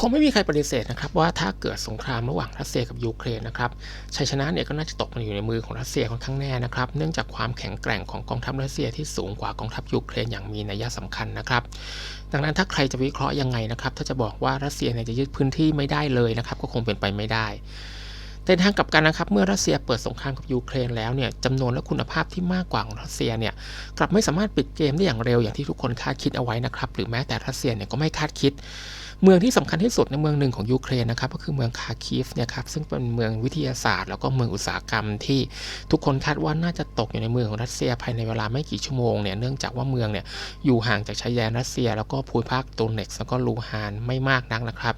คงไม่มีใครปฏิเสธนะครับว่าถ้าเกิดสงครามระหว่างรัสเซียกับยูเครนนะครับชัยชนะเนี่ยก็น่าจะตกมาอยู่ในมือของรัสเซียค่อนข้างแน่นะครับเนื่องจากความแข็งแกร่งของกองทัพรัสเซียที่สูงกว่ากองทัพยูเครนอย่างมีนัยสำคัญนะครับ ดังนั้นถ้าใครจะวิเคราะห์ยังไงนะครับถ้าจะบอกว่ารัสเซียเนี่ยจะยึดพื้นที่ไม่ได้เลยนะครับก็คงเป็นไปไม่ได้ แต่ทางกลับกันนะครับ เมื่อรัสเซียเปิดสงครามกับยูเครนแล้วเนี่ยจำนวนและคุณภาพที่มากกว่าของรัสเซียเนี่ยกลับไม่สามารถปิดเกมได้อย่างเร็วอย่างที่ทุกคนคาดคิดเอาไว้นะครับหรือแม้แต่รัสเซียเนี่ยก็ไม่คาดคิด เมืองที่สำคัญที่สุดในเมืองหนึ่งของยูเครนนะครับก็คือเมืองคาคีฟเนี่ยครับซึ่งเป็นเมืองวิทยาศาสตร์ แล้วก็เมืองอุตสาหกรรมที่ทุกคนคาดว่าน่าจะตกอยู่ในมือของรัสเซียภายในเวลาไม่กี่ชั่วโมงเนี่ยเนื่องจากว่าเมืองเนี่ยอยู่ห่างจากชายแดนรัสเซีย แล้วก็ภูมิภาคโดเน็กซ์แล้วก็ลูฮานไม่มากนักนะครับ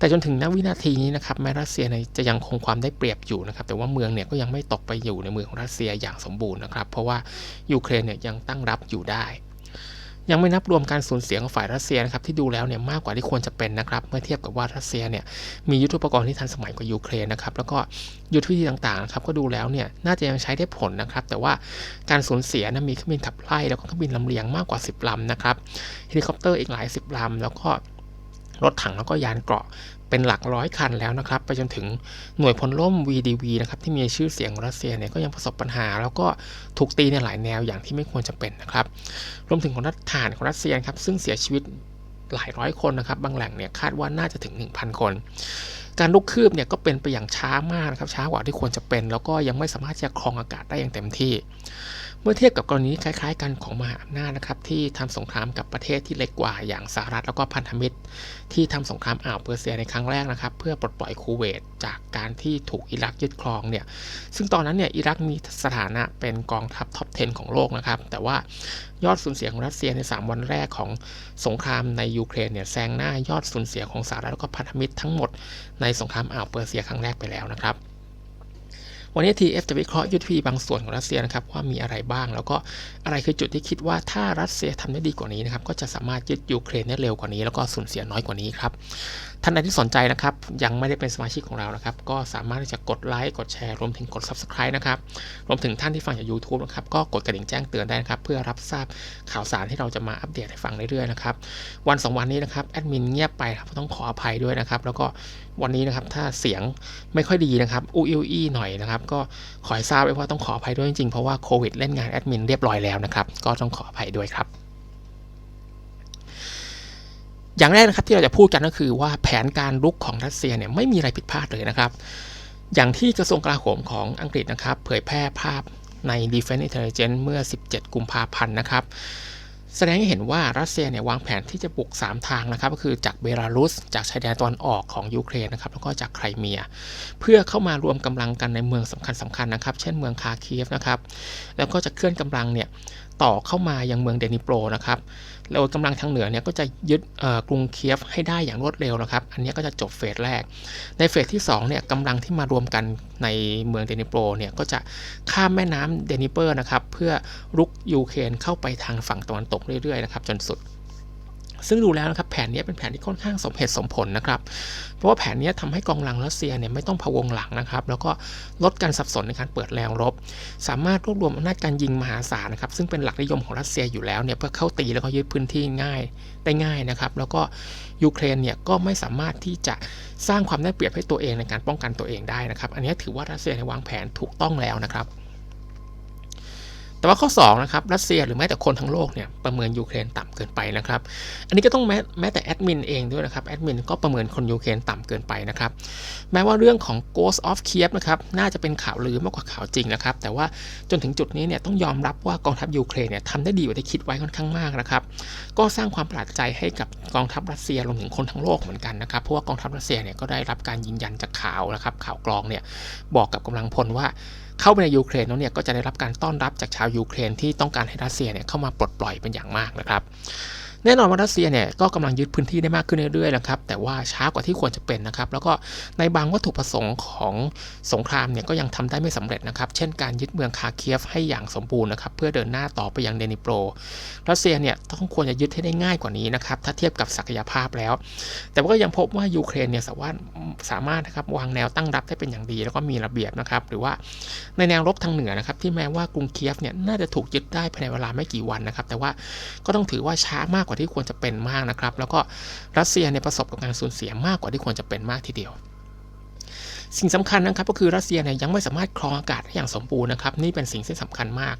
แต่จนถึงณวินาทีนี้นะครับแม้รัสเซียจะยังคงความได้เปรียบอยู่นะครับแต่ว่าเมืองเนี่ยก็ยังไม่ตกไปอยู่ในมือของรัสเซียอย่างสมบูรณ์นะครับ เพราะว่ายูเครนเนี่ยยังตั้งรับอยู่ได้ ยังไม่นับรวมการสูญเสียของฝ่ายรัสเซียนะครับที่ดูแล้วเนี่ยมากกว่าที่ควรจะเป็นนะครับเมื่อเทียบกับว่ารัสเซียเนี่ยมียุทธปกรณ์ที่ทันสมัยกว่ายูเครนนะครับแล้วก็ยุทธวิธีต่างๆครับก็ดูแล้วเนี่ยน่าจะยังใช้ได้ผลนะครับ แต่ว่าการสูญเสียนะมีเครื่องบินขับไล่แล้วก็เครื่องบินลำเลียงมากกว่า 10ลำนะครับเฮลิคอปเตอร์อีกหลายสิบลำแล้วก็ รถถังแล้วก็ยานเกราะเป็นหลักร้อยคันแล้วนะครับ ไปจนถึงหน่วยพลล่ม VDV นะครับที่มีชื่อเสียงรัสเซียเนี่ยก็ยังประสบปัญหา แล้วก็ถูกตีในหลายแนวอย่างที่ไม่ควรจะเป็นนะครับ รวมถึงของรัฐฐานของรัสเซียครับซึ่งเสียชีวิตหลายร้อยคนนะครับ บางแหล่งเนี่ยคาดว่าน่าจะถึง 1,000 คน การลุกคืบเนี่ยก็เป็นไปอย่างช้ามากนะครับช้ากว่าที่ควรจะเป็น แล้วก็ยังไม่สามารถจะครองอากาศได้อย่างเต็มที่ เมื่อเทียบกับกรณีคล้ายๆ กันของมหาอำนาจนะครับที่ทำสงครามกับประเทศที่เล็กกว่าอย่างสหรัฐแล้วก็พันธมิตร ที่ทำสงครามอ่าวเปอร์เซียในครั้งแรกนะครับเพื่อปลดปล่อยคูเวตจากการที่ถูกอิรักยึดครองเนี่ยซึ่งตอนนั้นเนี่ยอิรักมีสถานะเป็นกองทัพท็อป 10 ของโลกนะครับแต่ว่ายอดสูญเสียของรัสเซียใน 3 วันแรกของสงครามในยูเครนเนี่ยแซงหน้ายอดสูญเสียของสหรัฐแล้วก็พันธมิตรทั้งหมดในสงครามอ่าวเปอร์เซียครั้งแรกไปแล้วนะครับ วันนี้ TF จะวิเคราะห์ยุทธวิธีบางส่วนของรัสเซียนะครับว่ามีอะไรบ้าง แล้วก็อะไรคือจุดที่คิดว่าถ้ารัสเซียทำได้ดีกว่านี้นะครับก็จะสามารถยึดยูเครนได้เร็วกว่านี้ แล้วก็สูญเสียน้อยกว่านี้ครับ ท่านใดที่สนใจนะครับ ยังไม่ได้เป็นสมาชิกของเรานะครับ ก็สามารถที่จะกดไลค์กดแชร์รวมถึงกด Subscribe นะครับ รวมถึงท่านที่ฟังจาก YouTube นะครับ ก็กดกระดิ่งแจ้งเตือนได้นะครับ เพื่อรับทราบข่าวสารที่เราจะมาอัปเดตให้ฟังเรื่อยๆนะครับ วันสองวันนี้นะครับแอดมินเงียบไปครับต้องขออภัยด้วยนะครับ แล้วก็วันนี้นะครับถ้าเสียงไม่ค่อยดีนะครับอูอิวอีหน่อยนะครับ ก็ขอให้ทราบไว้ว่าต้องขออภัยด้วยจริงๆเพราะว่าโควิดเล่นงานแอดมินเรียบร้อยแล้วนะครับ ก็ต้องขออภัยด้วยครับ อย่างแรกนะครับที่เราจะพูดกันก็คือว่าแผนการลุกของรัสเซียเนี่ยไม่มีอะไรผิดพลาดเลยนะครับ อย่างที่กระทรวงกลาโหมของอังกฤษนะครับ เผยแพร่ภาพใน Defense Intelligence เมื่อ 17 กุมภาพันธ์นะครับ แสดงให้เห็นว่ารัสเซียเนี่ยวางแผนที่จะบุก 3 ทางนะครับก็คือจากเบลารุส จากชายแดนตะวันออกของยูเครนนะครับแล้วก็จากไครเมีย เพื่อเข้ามารวมกำลังกันในเมืองสำคัญสำคัญนะครับ เช่นเมืองคาเคีฟนะครับ แล้วก็จะเคลื่อนกำลังเนี่ย ต่อเข้ามายังเมืองเดนิโปรนะครับแล้วกำลังทางเหนือเนี่ยก็จะยึดกรุงเคียฟให้ได้อย่างรวดเร็วนะครับ อันนี้ก็จะจบเฟสแรก ในเฟสที่2เนี่ยกำลังที่มารวมกันในเมืองเดนิโปรเนี่ยก็จะข้ามแม่น้ำเดนิเปอร์นะครับเพื่อรุกยูเครนเข้าไปทางฝั่งตะวันตกเรื่อยๆนะครับจนสุด ซึ่งดูแล้วนะครับแผนนี้เป็นแผนที่ค่อนข้างสมเหตุสมผลนะครับ เพราะว่าแผนนี้ทำให้กองกำลังรัสเซียเนี่ยไม่ต้องพะวงหลังนะครับ แล้วก็ลดการสับสนในการเปิดแรงรบ สามารถรวบรวมอำนาจการยิงมหาศาลนะครับ ซึ่งเป็นหลักนิยมของรัสเซียอยู่แล้วเนี่ยเพื่อเข้าตีแล้วก็ยึดพื้นที่ง่ายได้ง่ายนะครับ แล้วก็ยูเครนเนี่ยก็ไม่สามารถที่จะสร้างความได้เปรียบให้ตัวเองในการป้องกันตัวเองได้นะครับ อันนี้ถือว่ารัสเซียในวางแผนถูกต้องแล้วนะครับ แต่ว่าข้อ2นะครับรัสเซียหรือแม้แต่คนทั้งโลกเนี่ยประเมินยูเครนต่ำเกินไปนะครับ อันนี้ก็ต้องแม้แม้แต่แอดมินเองด้วยนะครับแอดมินก็ประเมินคนยูเครนต่ำเกินไปนะครับแม้ว่าเรื่องของ Ghost of Kiev นะครับน่าจะเป็นข่าวลือมากกว่าข่าวจริงนะครับแต่ว่าจนถึงจุดนี้เนี่ยต้องยอมรับว่ากองทัพยูเครนเนี่ยทำได้ดีกว่าที่คิดไว้ค่อนข้างมากนะครับก็สร้างความประหลาดใจให้กับกองทัพรัสเซียรวมถึงคนทั้งโลกเหมือนกันนะครับเพราะว่ากองทัพรัสเซียเนี่ยก็ได้รับการยืนยันจากข่าวนะครับข่าวกรองเนี่ยบอกกับกำลังพลว่า เข้าไปในยูเครนแล้วเนี่ยก็จะได้รับการต้อนรับจากชาวยูเครนที่ต้องการให้รัสเซียเนี่ยเข้ามาปลดปล่อยเป็นอย่างมากนะครับแน่นอนว่ารัสเซียเนี่ยก็กำลังยึดพื้นที่ได้มากขึ้นเรื่อยๆนะครับ แต่ว่าช้ากว่าที่ควรจะเป็นนะครับ แล้วก็ในบางวัตถุประสงค์ของสงครามเนี่ยก็ยังทำได้ไม่สำเร็จนะครับ เช่นการยึดเมืองคาเคียฟให้อย่างสมบูรณ์นะครับ เพื่อเดินหน้าต่อไปยังเดนิโปรรัสเซียเนี่ยต้องควรจะยึดให้ได้ง่ายกว่านี้นะครับ ถ้าเทียบกับศักยภาพแล้ว แต่ว่าก็ยังพบว่ายูเครนเนี่ยสามารถ สามารถนะครับวางแนวตั้งรับได้เป็นอย่างดี แล้วก็มีระเบียบนะครับหรือว่าในแนวรบทางเหนือนะครับที่แม้ว่ากรุงเคียฟเนี่ยน่าจะถูกยึดได้ภายในเวลาไม่กี่วันนะครับ แต่ว่าก็ต้องถือว่าช้ามากกว่าที่ควรจะเป็นมากนะครับ แล้วก็รัสเซียเนี่ยประสบกับการสูญเสียมากกว่าที่ควรจะเป็นมากทีเดียวสิ่งสำคัญนะครับก็คือรัสเซียเนี่ยยังไม่สามารถครองอากาศได้อย่างสมบูรณ์นะครับนี่เป็นสิ่งที่สำคัญมาก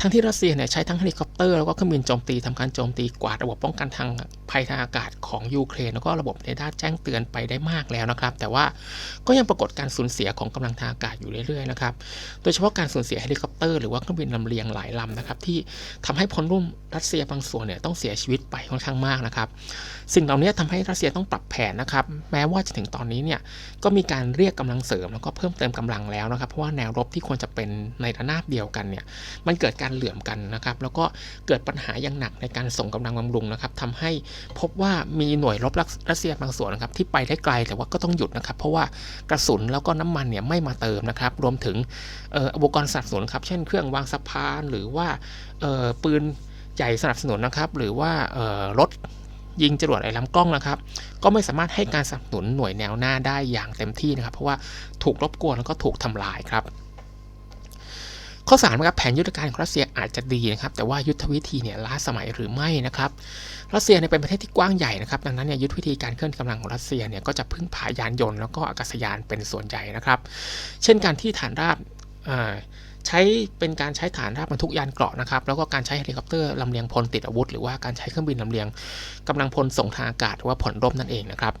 ทั้งที่รัสเซียเนี่ยใช้ทั้งเฮลิคอปเตอร์แล้วก็เครื่องบินโจมตีทำการโจมตีกวาดระบบป้องกันทางภัยทางอากาศของยูเครนแล้วก็ระบบเรดาร์แจ้งเตือนไปได้มากแล้วนะครับ แต่ว่าก็ยังปรากฏการสูญเสียของกำลังทางอากาศอยู่เรื่อยๆนะครับ โดยเฉพาะการสูญเสียเฮลิคอปเตอร์หรือว่าเครื่องบินลำเลียงหลายลำนะครับที่ทำให้พลรุ่มรัสเซียบางส่วนเนี่ยต้องเสียชีวิตไปค่อนข้างมากนะครับสิ่งเหล่านี้ทำให้รัสเซียต้องปรับแผนนะครับแม้ว่าจะถึงตอนนี้เนี่ยก็มีการเรียกกำลังเสริมแล้วก็เพิ่มเติมกำลังแล้วนะครับเพราะว่าแนวรบที่ควรจะเป็นในระนาบเดียวกันเนี่ยมันเกิดการเหลื่อมกันนะครับ แล้วก็เกิดปัญหาอย่างหนักในการส่งกำลังบำรุงนะครับทำให้พบว่ามีหน่วยรบรัสเซียบางส่วนนะครับที่ไปได้ไกลแต่ว่าก็ต้องหยุดนะครับ เพราะว่ากระสุนแล้วก็น้ำมันเนี่ยไม่มาเติมนะครับ รวมถึงอ,อ,อุปกรณ์สนับสนุนครับ เช่นเครื่องวางสะพานหรือว่าปืนใหญ่สนับสนุนนะครับ หรือว่ารถยิงจรวดไอ้ลำกล้องนะครับ ก็ไม่สามารถให้การสนับสนุนหน่วยแนวหน้าได้อย่างเต็มที่นะครับ เพราะว่าถูกรบกวนแล้วก็ถูกทำลายครับ ข้อ3นะครับแผนยุทธการของรัสเซียอาจจะดีนะครับ แต่ว่ายุทธวิธีเนี่ยล้าสมัยหรือไม่นะครับรัสเซียเนี่ยเป็นประเทศที่กว้างใหญ่นะครับ ดังนั้นเนี่ยยุทธวิธีการเคลื่อนกำลังของรัสเซียเนี่ยก็จะพึ่งพายานยนต์แล้วก็อากาศยานเป็นส่วนใหญ่นะครับ เช่นการที่ฐานราบใช้เป็นการใช้ฐานราบบรรทุกยานเกราะนะครับ แล้วก็การใช้เฮลิคอปเตอร์ลำเลียงพลติดอาวุธ หรือว่าการใช้เครื่องบินลำเลียงกำลังพลส่งทางอากาศหรือว่าผลรบนั่นเองนะครับ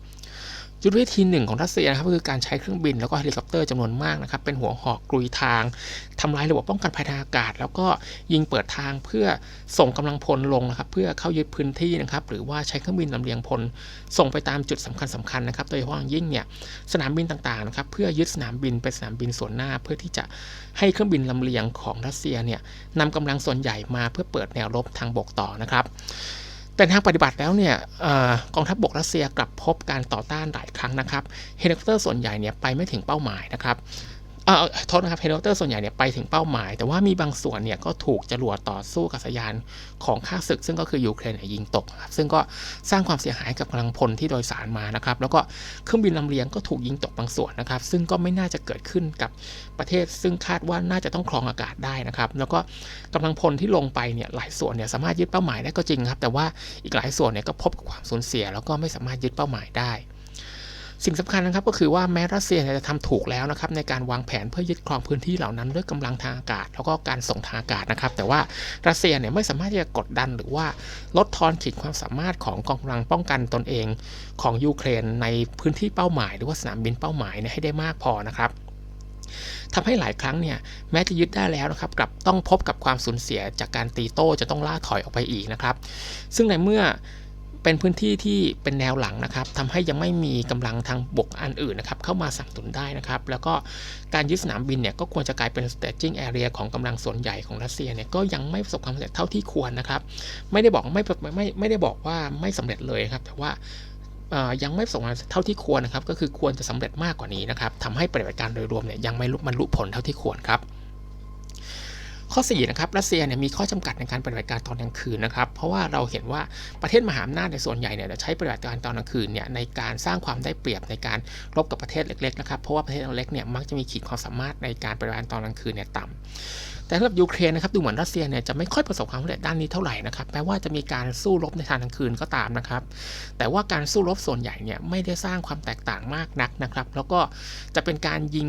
ยุทธวิธีหนึ่งของรัสเซียนะครับก็คือการใช้เครื่องบินแล้วก็เฮลิคอปเตอร์จำนวนมากนะครับเป็นหัวหอกกลุยทางทำลายระบบป้องกันภัยทางอากาศ แล้วก็ยิงเปิดทางเพื่อส่งกำลังพลลงนะครับเพื่อเข้ายึดพื้นที่นะครับหรือว่าใช้เครื่องบินลำเลียงพลส่งไปตามจุดสำคัญสคัญนะครับโดยเฉพาะอย่างยิ่งเนี่ยสนามบินต่างๆนะครับเพื่อยึดสนามบินเป็นสนามบินส่วนหน้า เพื่อที่จะให้เครื่องบินลำเลียงของรัสเซียเนี่ยนำกำลังส่วนใหญ่มาเพื่อเปิดแนวรบทางบกต่อนะครับ แต่ทางปฏิบัติแล้วเนี่ยอกองทัพบกรัสเซียกลับพบการต่อต้านหลายครั้งนะครับเฮลิคอปเตอร์ส่วนใหญ่เนี่ยไปไม่ถึงเป้าหมายนะครับ เอ่อโทษนะครับเฮลิคอปเตอร์ส่วนใหญ่เนี่ยไปถึงเป้าหมาย แต่ว่ามีบางส่วนเนี่ยก็ถูกจรวดต่อสู้กับสยานของข้าศึก ซึ่งก็คือยูเครนยิงตกครับซึ่งก็สร้างความเสียหายกับกำลังพลที่โดยสารมานะครับ แล้วก็เครื่องบินลำเลียงก็ถูกยิงตกบางส่วนนะครับ ซึ่งก็ไม่น่าจะเกิดขึ้นกับประเทศ ซึ่งคาดว่าน่าจะต้องครองอากาศได้นะครับ แล้วก็กำลังพลที่ลงไปเนี่ยหลายส่วนเนี่ยสามารถยึดเป้าหมายได้ก็จริงครับ แต่ว่าอีกหลายส่วนเนี่ยก็พบกับความสูญเสีย แล้วก็ไม่สามารถยึดเป้าหมายได้ สิ่งสำคัญนะครับก็คือว่าแม้รัสเซียจะทำถูกแล้วนะครับในการวางแผนเพื่อยึดครองพื้นที่เหล่านั้นด้วยกำลังทางอากาศ แล้วก็การส่งทางอากาศนะครับ แต่ว่ารัสเซียเนี่ยไม่สามารถที่จะกดดันหรือว่าลดทอนขีดความสามารถของกองกำลังป้องกันตนเองของยูเครนในพื้นที่เป้าหมาย หรือว่าสนามบินเป้าหมายเนี่ยให้ได้มากพอนะครับทำให้หลายครั้งเนี่ยแม้จะยึดได้แล้วนะครับกลับต้องพบกับความสูญเสียจากการตีโต้จะต้องล่าถอยออกไปอีกนะครับ ซึ่งในเมื่อ เป็นพื้นที่ที่เป็นแนวหลังนะครับทำให้ยังไม่มีกำลังทางบกอันอื่นนะครับเข้ามาสนับสนุนได้นะครับ แล้วก็การยึดสนามบินเนี่ยก็ควรจะกลายเป็น staging area ของกำลังส่วนใหญ่ของรัสเซียเนี่ยก็ยังไม่ประสบความสำเร็จเท่าที่ควรนะครับ ไม่ได้บอกไม่ไม่ไม่ได้บอกว่าไม่สำเร็จเลยครับ แต่ว่ายังไม่ประสบความสำเร็จเท่าที่ควรนะครับ ก็คือควรจะสำเร็จมากกว่านี้นะครับทำให้ปฏิบัติการโดยรวมเนี่ยยังไม่บรรลุผลเท่าที่ควรครับ ข้อ4นะครับรัสเซียเนี่ยมีข้อจำกัดในการปฏิบัติการตอนกลางคืนนะครับ เพราะว่าเราเห็นว่าประเทศมหาอำนาจในส่วนใหญ่เนี่ยจะใช้ปฏิบัติการตอนกลางคืนเนี่ยในการสร้างความได้เปรียบในการรบกับประเทศเล็กๆนะครับเพราะว่าประเทศเล็กเนี่ยมักจะมีขีดความสามารถในการปฏิบัติการตอนกลางคืนเนี่ยต่ำ แต่สำหรับยูเครนนะครับดูเหมือนรัสเซียเนี่ยจะไม่ค่อยประสบความสำเร็จด้านนี้เท่าไหร่นะครับแม้ว่าจะมีการสู้รบในทางกลางคืนก็ตามนะครับ แต่ว่าการสู้รบส่วนใหญ่เนี่ยไม่ได้สร้างความแตกต่างมากนักนะครับ แล้วก็จะเป็นการยิง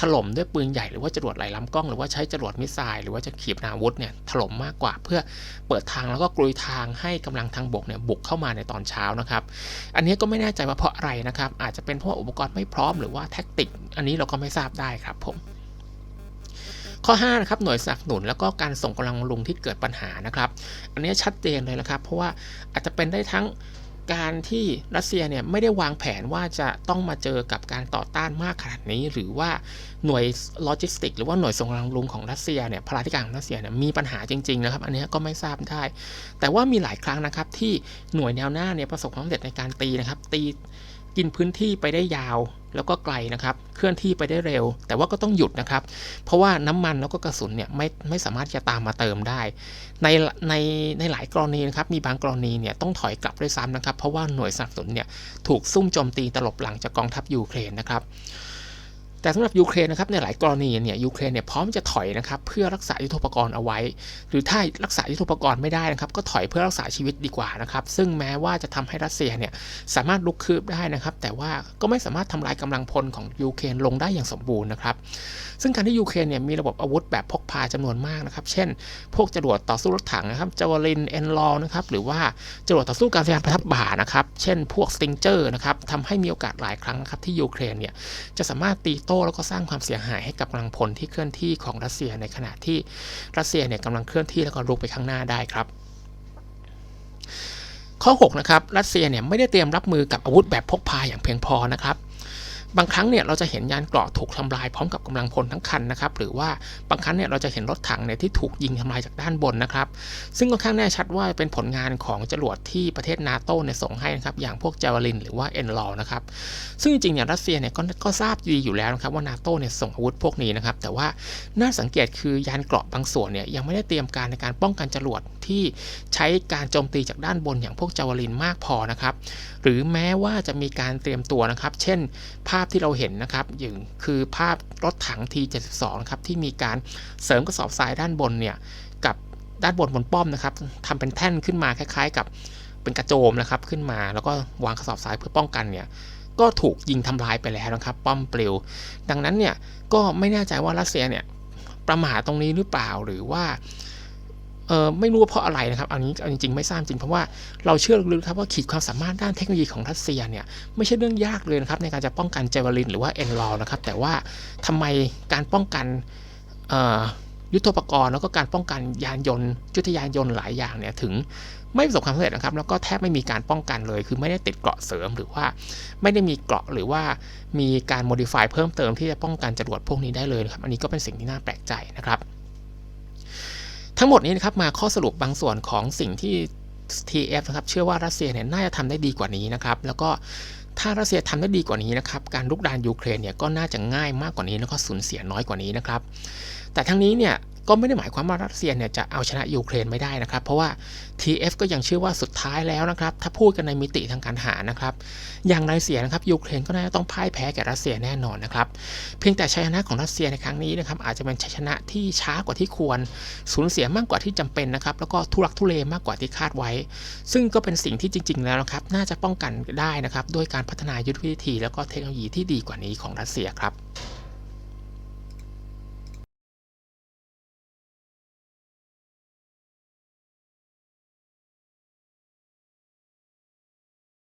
ถล่มด้วยปืนใหญ่หรือว่าจรวดไหลลำกล้อง หรือว่าใช้จรวดมิสไซล์หรือว่าจะขีปนาวุธเนี่ยถล่มมากกว่า เพื่อเปิดทางแล้วก็กลุยทางให้กำลังทางบกเนี่ยบุกเข้ามาในตอนเช้านะครับอันนี้ก็ไม่แน่ใจว่าเพราะอะไรนะครับอาจจะเป็นเพราะอุปกรณ์ไม่พร้อมหรือว่าแท็กติก อันนี้เราก็ไม่ทราบได้ครับผม ข้อ5นะครับหน่วยสนับสนุนแล้วก็การส่งกำลังบำรุงที่เกิดปัญหานะครับ อันนี้ชัดเจนเลยนะครับ เพราะว่าอาจจะเป็นได้ทั้งการที่รัสเซียเนี่ยไม่ได้วางแผนว่าจะต้องมาเจอกับการต่อต้านมากขนาดนี้ หรือว่าหน่วยโลจิสติก หรือว่าหน่วยส่งกำลังบำรุงของรัสเซียเนี่ยพลาธิการของรัสเซียเนี่ยมีปัญหาจริงๆนะครับ อันนี้ก็ไม่ทราบได้ แต่ว่ามีหลายครั้งนะครับที่หน่วยแนวหน้าเนี่ยประสบความสำเร็จในการตีนะครับ ตีกินพื้นที่ไปได้ยาว แล้วก็ไกลนะครับ เคลื่อนที่ไปได้เร็ว แต่ว่าก็ต้องหยุดนะครับ เพราะว่าน้ำมันแล้วก็กระสุนเนี่ยไม่ไม่สามารถจะตามมาเติมได้ ในในในหลายกรณีนะครับ มีบางกรณีเนี่ยต้องถอยกลับด้วยซ้ำนะครับ เพราะว่าหน่วยสนับสนุนเนี่ยถูกซุ่มโจมตีตลบหลังจากกองทัพยูเครนนะครับ แต่สำหรับยูเครนนะครับในหลายกรณีเนี่ยยูเครนเนี่ยพร้อมจะถอยนะครับเพื่อรักษายุทโธปกรณ์เอาไว้ หรือถ้ารักษายุทโธปกรณ์ไม่ได้นะครับก็ถอยเพื่อรักษาชีวิตดีกว่านะครับซึ่งแม้ว่าจะทำให้รัสเซียเนี่ยสามารถลุกคืบได้นะครับแต่ว่าก็ไม่สามารถทำลายกำลังพลของยูเครนลงได้อย่างสมบูรณ์นะครับซึ่งการที่ยูเครนเนี่ยมีระบบอาวุธแบบพกพาจำนวนมากนะครับเช่น พวกจรวดต่อสู้รถถังนะครับจาวลินเอ็นลอนะครับหรือว่าจรวดต่อสู้การยานประทับบ่านะครับเช่น พวกสติงเจอร์นะครับทำให้มีโอกาสหลายครั้งนะครับที่ยูเครนเนี่ยจะสามารถตีโตแล้วก็สร้างความเสียหายให้กับกำลังพลที่เคลื่อนที่ของรัสเซียในขณะที่รัสเซียเนี่ยกำลังเคลื่อนที่แล้วก็รุกไปข้างหน้าได้ครับ ข้อ 6 นะครับ รัสเซียเนี่ยไม่ได้เตรียมรับมือกับอาวุธแบบพกพาอย่างเพียงพอนะครับ บางครั้งเนี่ยเราจะเห็นยานเกราะถูกทำลายพร้อมกับกำลังพลทั้งคันนะครับหรือว่าบางครั้งเนี่ยเราจะเห็นรถถังเนี่ยที่ถูกยิงทำลายจากด้านบนนะครับ ซึ่งค่อนข้างแน่ชัดว่าเป็นผลงานของจรวดที่ประเทศนาโตเนี่ยส่งให้นะครับอย่างพวกเจาวลินหรือว่าเอ็นลอนะครับซึ่งจริงๆเนี่ยรัสเซียเนี่ยก็ก็ทราบดีอยู่แล้วนะครับว่านาโตเนี่ยส่งอาวุธพวกนี้นะครับแต่ว่าน่าสังเกตคือยานเกราะบางส่วนเนี่ยยังไม่ได้เตรียมการในการป้องกันจรวดที่ใช้การโจมตีจากด้านบนอย่างพวกเจาวลินมากพอนะครับหรือแม้ว่าจะมีการเตรียมตัวนะครับ เช่นภาาพที่เราเห็นนะครับอย่างคือภาพรถถัง T72 นะครับที่มีการเสริมกระสอบทรายด้านบนเนี่ยกับด้านบนบนป้อมนะครับทำเป็นแท่นขึ้นมาคล้าย ๆ กับเป็นกระโจมนะครับขึ้นมาแล้วก็วางกระสอบทรายเพื่อป้องกันเนี่ยก็ถูกยิงทำลายไปแล้วนะครับ ป้อมปลิว ดังนั้นเนี่ยก็ไม่แน่ใจว่ารัสเซียเนี่ยประมาทตรงนี้หรือเปล่าหรือว่า เออไม่รู้ว่าเพราะอะไรนะครับอันนี้เอาจริงๆไม่ทราบจริงเพราะว่าเราเชื่อลึกๆครับว่าขีดความสามารถด้านเทคโนโลยีของรัสเซียเนี่ยไม่ใช่เรื่องยากเลยนะครับในการจะป้องกันเจวลินหรือว่าเอ็นลอนะครับแต่ว่าทำไมการป้องกันยุทโธปกรณ์แล้วก็การป้องกันยานยนต์ยุทธยานยนต์หลายอย่างเนี่ยถึงไม่ประสบความสำเร็จนะครับแล้วก็แทบไม่มีการป้องกันเลย คือไม่ได้ติดเกราะเสริมหรือว่าไม่ได้มีเกราะหรือว่ามีการโมดิฟายเพิ่มเติมที่จะป้องกันจรวดพวกนี้ได้เลยนะครับอันนี้ก็เป็นสิ่งที่น่าแปลกใจนะครับ ทั้งหมดนี้นะครับมาข้อสรุปบางส่วนของสิ่งที่ TF นะครับเชื่อว่ารัสเซียเนี่ยน่าจะทำได้ดีกว่านี้นะครับ แล้วก็ถ้ารัสเซียทำได้ดีกว่านี้นะครับ การลุกดานยูเครนเนี่ยก็น่าจะง่ายมากกว่านี้แล้วก็สูญเสียน้อยกว่านี้นะครับ แต่ทั้งนี้เนี่ย ก็ไม่ได้หมายความว่ารัสเซียเนี่ยจะเอาชนะยูเครนไม่ได้นะครับ เพราะว่า TF ก็ยังเชื่อว่าสุดท้ายแล้วนะครับ ถ้าพูดกันในมิติทางการหานะครับ อย่างไรเสียนะครับยูเครนก็น่าจะต้องพ่ายแพ้แก่รัสเซียแน่นอนนะครับ เพียงแต่ชัยชนะของรัสเซียในครั้งนี้นะครับอาจจะเป็นชัยชนะที่ช้ากว่าที่ควร สูญเสียมากกว่าที่จำเป็นนะครับ แล้วก็ทุรักทุเลมากกว่าที่คาดไว้ ซึ่งก็เป็นสิ่งที่จริง ๆ แล้วนะครับ น่าจะป้องกันได้นะครับด้วยการพัฒนายุทธวิธี แล้วก็เทคโนโลยีที่ดีกว่านี้ของรัสเซียครับ